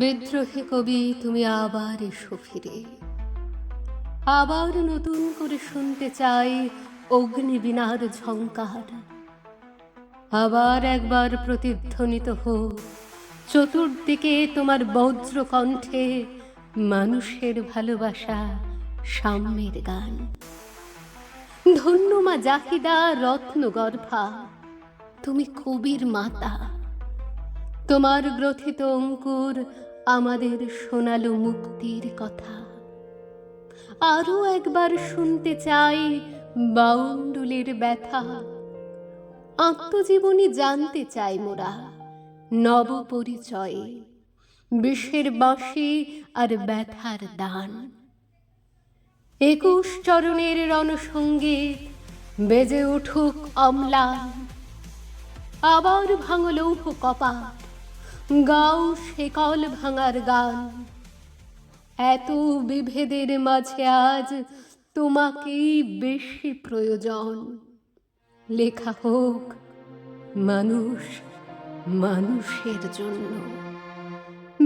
বিদ্রোহী কবি, তুমি আবার এসো ফিরে। আবার নতুন করে শুনতে চাই অগ্নিবীণার ঝঙ্কার আবার একবার প্রতিধ্বনিত হোক, চতুর্দিকে তোমার বজ্র কণ্ঠে মানুষের ভালোবাসা সাম্যের গান। ধন্য মা জাহিদা রত্ন গর্ভা তুমি কবির মাতা। তোমার গ্রথিত অঙ্কুর আমাদের শোনালো মুক্তির কথা। আরও একবার শুনতে চাই বাউন্ডুলের ব্যথা। আত্মজীবনী জানতে চাই মোরা নব পরিচয়ে বিশ্বের বাঁশি আর ব্যথার দান। একুশ চরণের রণসঙ্গীত বেজে উঠুক অম্লান। আবার ভাঙ লৌহ কপাট গাও শেকল ভাঙার গান। এত বিভেদের মাঝে আজ তোমাকেই বেশি প্রয়োজন। লেখা হোক মানুষ মানুষের জন্য।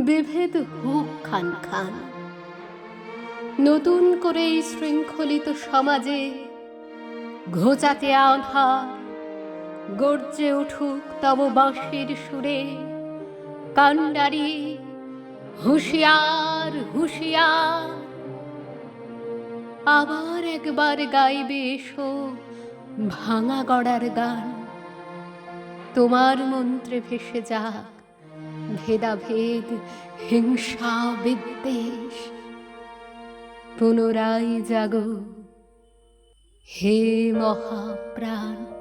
বিভেদ হোক খান খান। নতুন করে এই শৃঙ্খলিত সমাজে ঘোচাতে আধার গর্জে উঠুক তব বাঁশির সুরে। কান্ডারি, হুঁশিয়ার হুঁশিয়ার। আবার একবার গাইবে এসো ভাঙা গড়ার গান। তোমার মন্ত্রে ভেসে যাক ভেদাভেদ, হিংসা, বিদ্বেষ। পুনরায় জাগো হে মহাপ্রাণ।